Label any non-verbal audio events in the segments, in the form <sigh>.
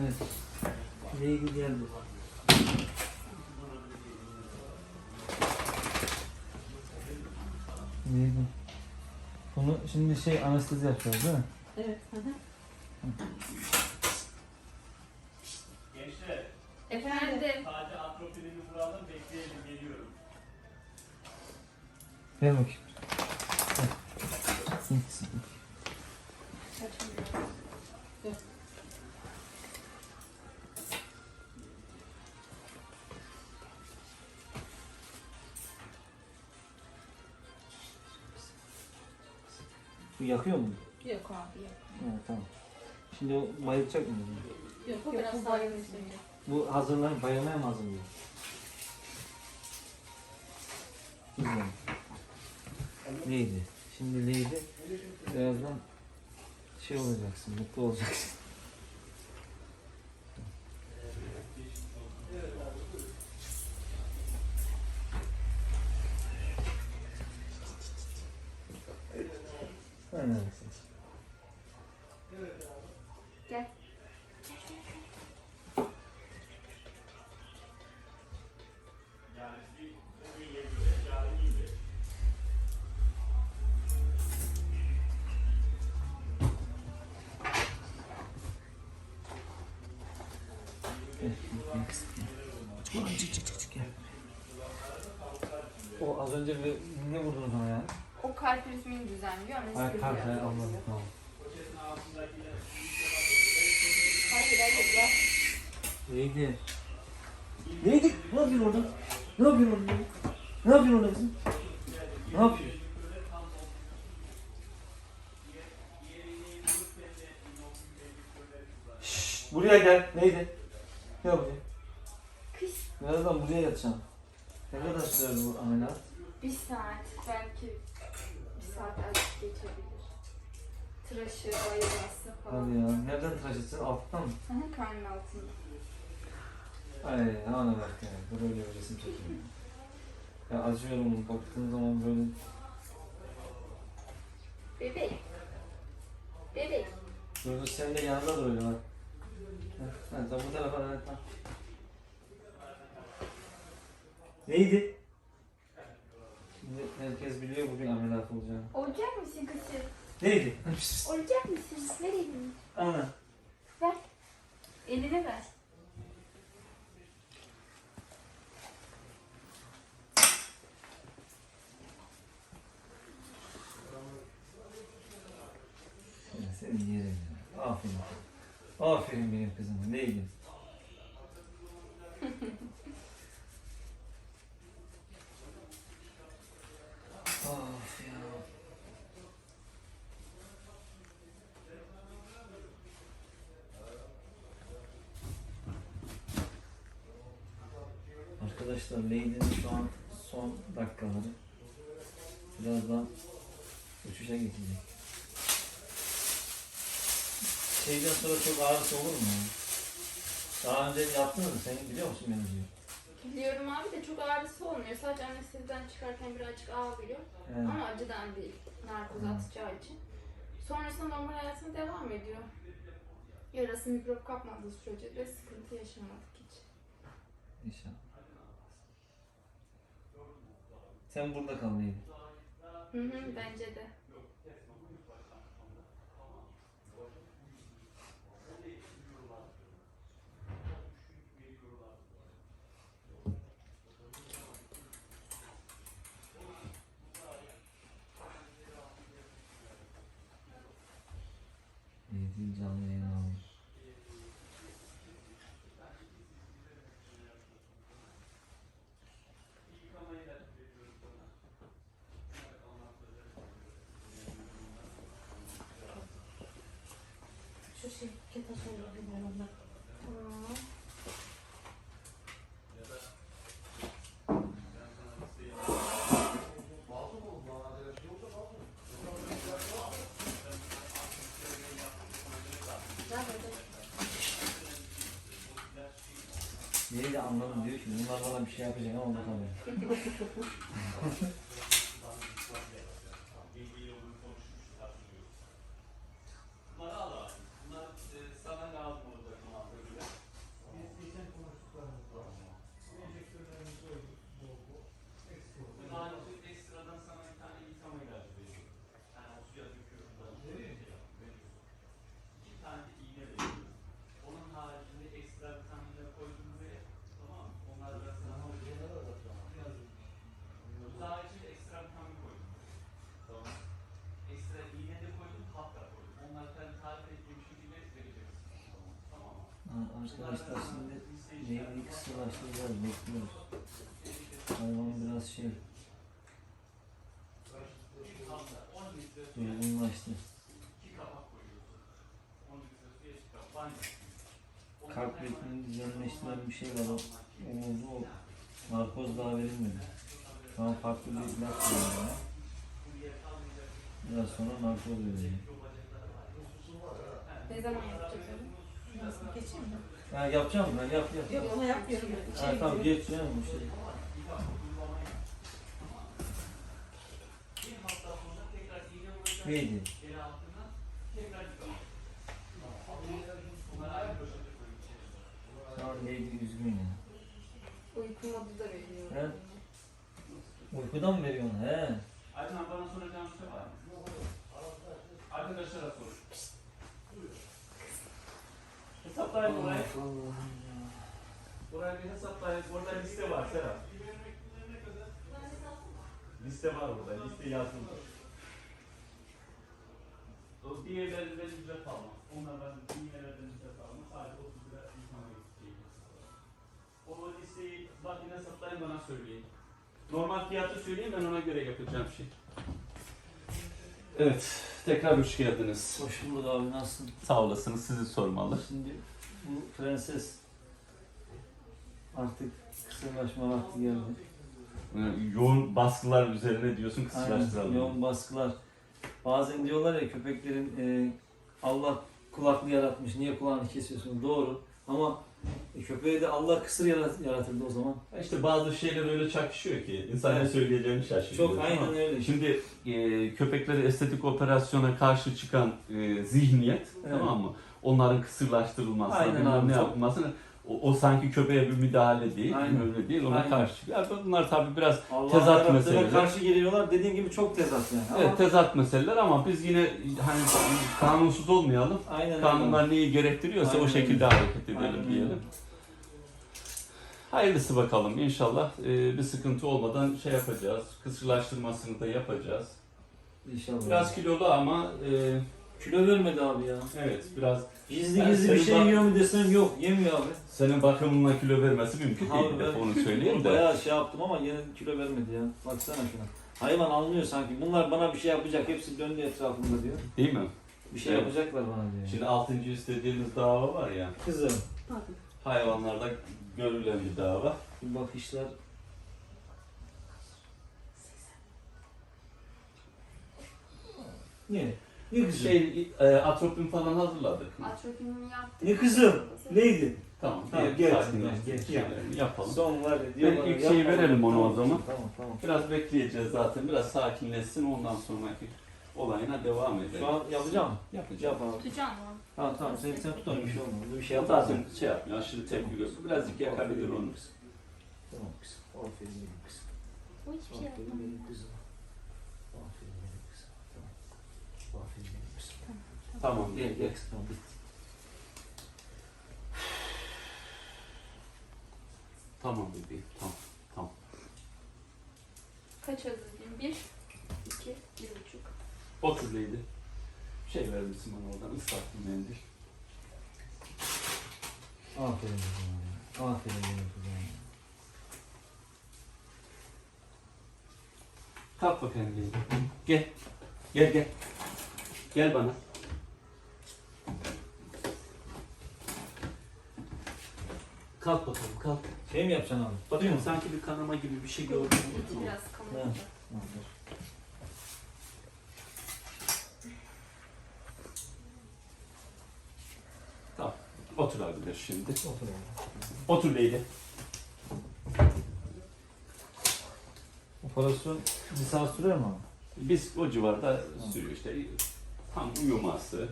Evet. Leyli geldi. Leyli. Bunu şimdi şey anestezi yapacağız değil mi? Evet. hı hı. Gençler, Efendim. sadece atropinimi vuralım, bekleyelim, geliyorum. Ver bakayım. Hı, Bu yakıyor mu? Yok abi yok. Evet tamam. Şimdi o bayılacak mı? Yok, o biraz daha yumuşak. Bu hazırlanıp bayılmaya mı hazırlıyor? Güzel. Neydi? Şimdi neydi? Birazdan şey olacaksın, mutlu olacaksın. Aynen. Gel. O az önce bir ne vurdunuz ona ya? O kalp ritmini düzenliyor. Hayır Anestezi kalp hayır anladım tamam. Hayır hayır gel. Neydi? Neydi? Ne yapıyorsun orada? Ne yapıyorsun orada? Ne yapıyorsun orada kızım? Ne yapıyorsun? Şşş, buraya gel. Neydi? Gel buraya. Kış. Birazdan buraya yatacağım. Ne kadar sürer bu ameliyat? Bir saat belki saat azıcık geçebilir. Tıraşı, bayılması falan. Hadi ya. Nereden tıraş etsin? Alttan mı? Hı hı, karnın altında. Ay ana bak ya. Böyle bir resim çekiyorum. Ya acıyorum baktığım zaman böyle Bebek. Bebek. Dur sen de yanında dur öyle bak. Ha, tamam bu tarafa evet tamam. Neydi? Herkes biliyor bugün ameliyat olacağını. Olacak mısın kızım? Neydi? Olacak mısın? Ver elini. Ana. Ver. Eline ver. Seni yerim. Aferin. Aferin benim kızıma. Neydi? of ya. Arkadaşlar Lady'nin şu an son dakikaları. Birazdan uçuşa geçecek. Şeyden sonra çok ağrısı olur mu? Daha önce yaptınız mı? Sen biliyor musun mevzuyu? Biliyorum abi de çok ağrısı olmuyor. Sadece anesteziden çıkarken birazcık ağrıyor. Evet. Ama acıdan değil. Narkoz Hı. atacağı için. Sonrasında normal hayatına devam ediyor. Yarası mikrop kapmadığı sürece de sıkıntı yaşamadık hiç. İnşallah. Sen burada kal Lady. Hı hı bence de. Lady canlı yayın almış. Şu şey, keta Tamam. Anladım diyor ki bunlar bana bir şey yapacak ama bakamıyorum. <laughs> Bunları al abi. Bunlar e, sana lazım olacak mağaza göre. Ben ayrıca ekstradan sana bir tane yıkama ilacı veriyorum. Yani o suya döküyorum da. İki tane de iğne veriyorum. Onun haricinde ekstra vitaminler koydum buraya. Tamam mı? Onlar da sana Daha için ekstra vitamin koydum. Tamam. Ekstra iğne de koydum, hap da koydum. Onları ben tarif ettiğim şekilde vereceksin. Tamam mı? Ha, Arkadaşlar şimdi neydi kısırlaştıracağız bekliyoruz. Hayvan biraz şey Bir hafta 10 litre su, uygunlaştı. İki kapak koyuyorsun. 10 litre suya iki kapak. Banyo. Kalp ritmini düzenleştiren bir şey var o. Omuzlu o. Narkoz daha verilmedi. Şu an farklı bir ilaç veriyor. Biraz sonra narkoz verecek. Ne zaman yapacağız onu? Geçeyim mi? Ha yapacağım ben yap yap. Yok ona yapmıyorum. Ha, tamam geç canım bir şey. Bir hafta sonra tekrar iğne vuracak. Neydi? An neydi üzgün ya. Uyku modu da veriyor. He? Uykudan mı veriyorsun? He. Ayten bana soracağım bir şey var mı? Arkadaşlara sor. Hesaplayın burayı. Buraya bir hesaplayın. Burada liste var Serap. Liste var burada. Liste yazılmış. O diğerlerinden ücret almaz. Onlardan diğerlerden ücret almaz. Sadece 30 lira imkanı şey. O listeyi bakın hesaplayın bana söyleyin. Normal fiyatı söyleyeyim ben ona göre yapacağım şey. Evet, tekrar hoş geldiniz. Hoş bulduk abi nasılsın? Sağ olasınız, sizi sormalı. Şimdi bu prenses artık kısırlaşma vakti geldi. Ee, Yoğun baskılar üzerine diyorsun Aynen, kısırlaştıralım. yoğun baskılar. Bazen diyorlar ya köpeklerin e, Allah kulaklı yaratmış, niye kulağını kesiyorsun? Doğru. Ama e, köpeğe de Allah kısır yarat, yaratırdı o zaman. İşte bazı şeyler öyle çakışıyor ki insan ne Evet. söyleyeceğini şaşırıyor. Çok aynen öyle. Şimdi e, köpekleri estetik operasyona karşı çıkan e, zihniyet Evet. tamam mı? Onların kısırlaştırılmasına, Aynen bilmem abi, ne çok- yapılmasına o, o sanki köpeğe bir müdahale değil, Aynen. öyle değil, ona Aynen. karşı çıkıyor. Bunlar tabii biraz Allah Tezat meseleleri. karşı geliyorlar. Dediğin gibi çok tezat yani. evet, Ama tezat meseleler ama biz yine hani kanunsuz olmayalım. aynen öyle. Kanunlar neyi gerektiriyorsa Aynen o şekilde hareket edelim Aynen diyelim. Hayırlısı bakalım inşallah e, bir sıkıntı olmadan şey yapacağız. Kısırlaştırmasını da yapacağız. İnşallah. Biraz kilolu ama e, kilo vermedi abi ya. evet biraz Gizli Ben gizli bir senin şey bak- yiyor mu desem yok. Yemiyor abi. senin bakımınla kilo vermesi mümkün değil. Abi ben- Onu söyleyeyim de. Bayağı şey yaptım ama yine kilo vermedi ya. Baksana şuna. Hayvan anlıyor sanki. Bunlar bana bir şey yapacak. Hepsi döndü etrafımda diyor. Değil mi? Bir şey Evet. yapacaklar bana diyor. Şimdi 6. istediğimiz dava var ya. Kızım. Hayvanlarda görülen bir dava. Bir bakışlar. Ne? Ne kızım? Şey e, atropin falan hazırladık. Atropinimi yaptık. Ne kızım? Neydi? Tamam. Tamam, bir gel. sakinleştirici Gel, gel. şeylerini yapalım. Son var ya diyor Ben bana, ilk şeyi yapma. verelim onu o Tamam, zaman. Tamam tamam. Biraz bekleyeceğiz zaten. Biraz sakinleşsin. Ondan sonraki olayına devam edelim. Şu an yapacağım. yapacağım. Yap abi. Tutacağım mı? Tamam tamam sen, sen tut onu bir şey olmaz. Bir şey yaparsın. Zaten şey yapmıyor. Aşırı tepki gösteriyor. Birazcık yakabilir onu. Tamam kızım. Aferin benim kızım. O hiçbir şey Aferin yapmadı. benim kızım. Aferin benim kızım. Tamam. Aferin benim kızım. Tamam. Gel gel. Tamam. Tamam bebeğim. Tamam. Kaç hazırlayayım? Bir, iki, bir buçuk. Otur Leydi. Şey ver misin bana oradan ıslak bir mendil. Aferin kızım. Aferin benim kızım. Kalk bakayım Leydi. Gel. Gel gel. Gel bana. Kalk bakalım kalk. Şey mi yapacaksın abi? Bakıyorum sanki bir kanama gibi bir şey gördüm. Biraz Ha. kamadı. Tamam. Otur abiler şimdi. Otur abi. Otur Leyli. Operasyon bir saat sürer mi abi? Biz o civarda sürüyor işte. Tam uyuması,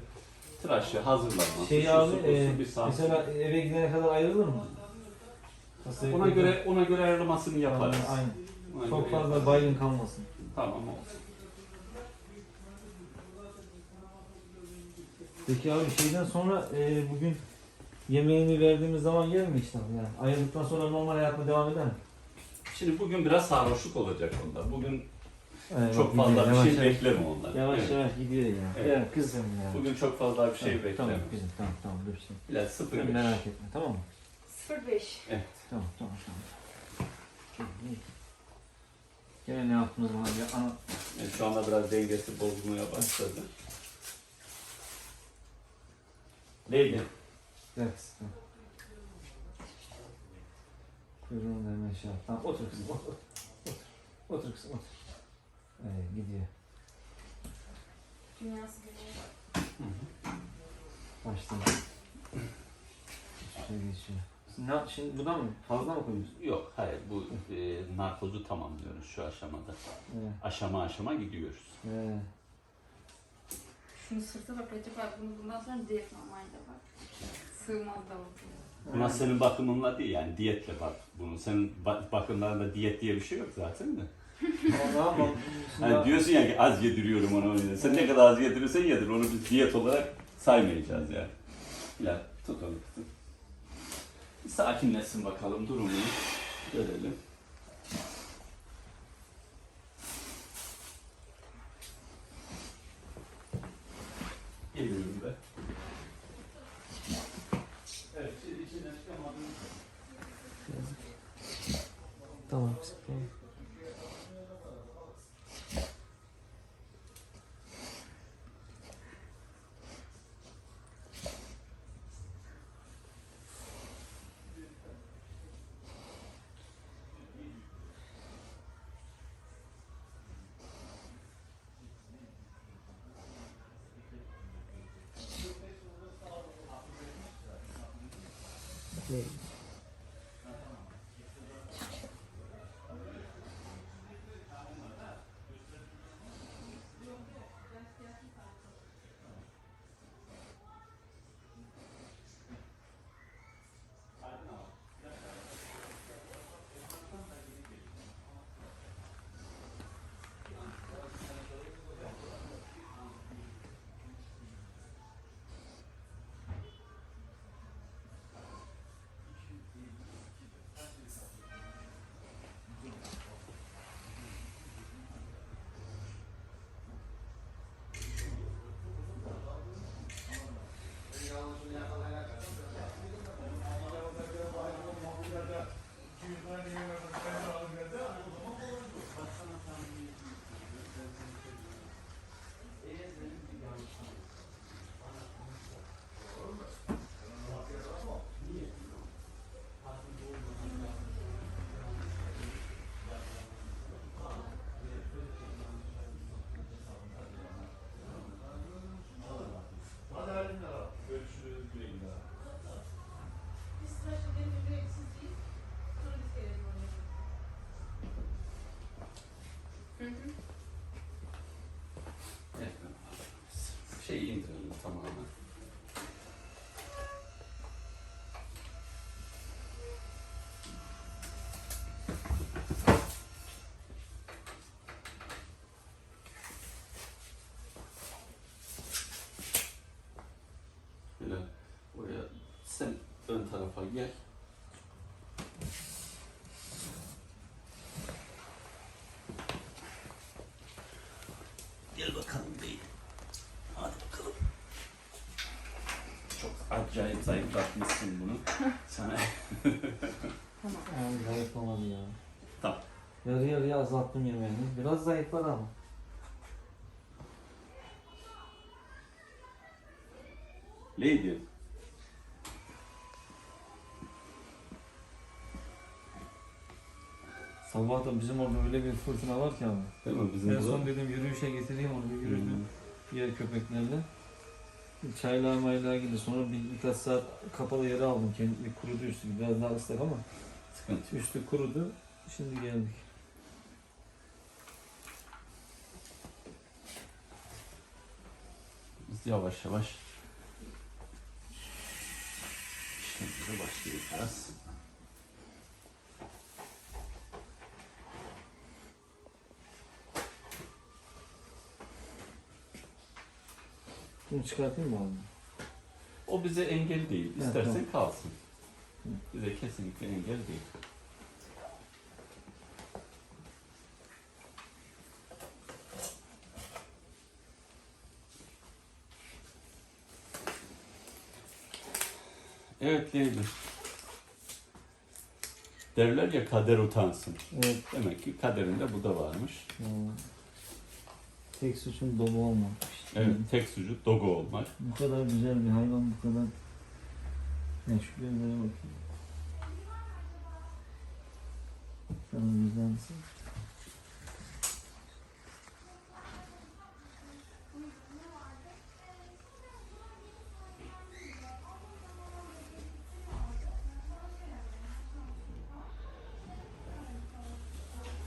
tıraşı, hazırlanması. Şeyi şusu, abi, e, bir saat. mesela eve gidene kadar ayrılır mı? Hastaya Ona gidene- göre ona göre ayarlamasını yaparız. Aynen. Ona Çok göre fazla baygın kalmasın. Tamam olsun. Peki abi şeyden sonra e, bugün yemeğini verdiğimiz zaman yer mi işlem yani? Ayrıldıktan sonra normal hayatına devam eder mi? Şimdi bugün biraz sarhoşluk olacak onda. Bugün Evet, çok bak, fazla gidiyor, bir yavaş şey yavaş, bekleme ondan. Yavaş Evet. yavaş gidiyor ya. Evet. Ya kızım ya. Bugün çok fazla bir şey Tamam, bekleme. Tamam kızım tamam tamam dur şimdi. Biraz sıfır Sen merak etme tamam mı? 05. Tamam tamam tamam. İyi, iyi. Gene ne yaptınız ya? Ana, Evet, şu anda biraz dengesi bozulmaya başladı. Neydi? Ders. Tamam. Kuyruğunu da hemen şey yap. Tamam otur kızım otur. Otur. Otur kızım otur. Evet gidiyor. Dünyası gibi. Başladı. Şey geçiyor. Ne, şimdi bu da mı? Fazla mı koyuyorsun? Yok, hayır. Bu e, narkozu tamamlıyoruz şu aşamada. Evet. Aşama aşama gidiyoruz. Evet. Şunu sırta bak acaba bunu bundan sonra diyet normalde bak. Sığmaz da oldu. Buna senin bakımınla değil yani diyetle bak. Bunun senin ba- bakımlarında diyet diye bir şey yok zaten de. Ama ne yapalım? Şimdi Hani diyorsun ya ki az yediriyorum onu. öyle. Sen ne kadar az yedirirsen yedir. Onu biz diyet olarak saymayacağız yani. Ya tut onu tut. Sakinleşsin bakalım durumunu. Görelim. Geliyorum be. Evet, şimdi içinden çıkamadığımız Tamam kızım tamam. Hı hı. Evet. Şeyi indirelim tamamen. Böyle oraya sen ön tarafa gel. Gel bakalım beyim. Hadi bakalım. Çok acayip zayıflatmışsın bunu. <laughs> Sana Tamam. Yani zayıflamadı ya. Tamam. Yarı yarıya azalttım yemeğini. Biraz zayıfladı ama. Lady. Sabah da bizim orada öyle bir fırtına var ki abi. Değil mi? Bizim En son dedim yürüyüşe getireyim onu. Bir yürüdüm. Hmm. Diğer köpeklerle çaylar maylar gibi sonra bir, birkaç saat kapalı yere aldım kendi kurudu üstü biraz daha ıslak ama sıkıntı üstü kurudu şimdi geldik. Biz yavaş yavaş işimize başlayacağız. Bunu çıkartayım mı abi? O bize engel değil. Evet, İstersen tamam. kalsın. Bize kesinlikle engel değil. Evet Leyla. Derler ya kader utansın. Evet. Demek ki kaderinde bu da varmış. Ee, Tek suçum dolu olmak. Evet, tek sucuk dogo olmak. Bu kadar güzel bir hayvan, bu kadar meşgullerine bakın. Bu kadar güzel.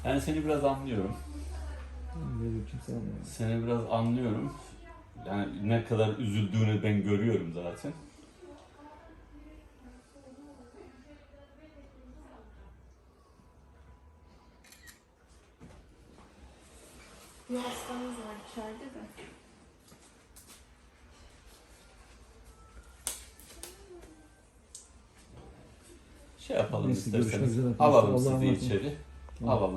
Ben seni biraz anlıyorum. Böyle kimse almıyor. Seni biraz anlıyorum. Yani ne kadar üzüldüğünü ben görüyorum zaten. Bir hastamız var içeride de. Şey yapalım Neyse, görüşmek üzere arkadaşlar. Alalım Allah'a sizi emanet olun. içeri. Tamam. Alalım.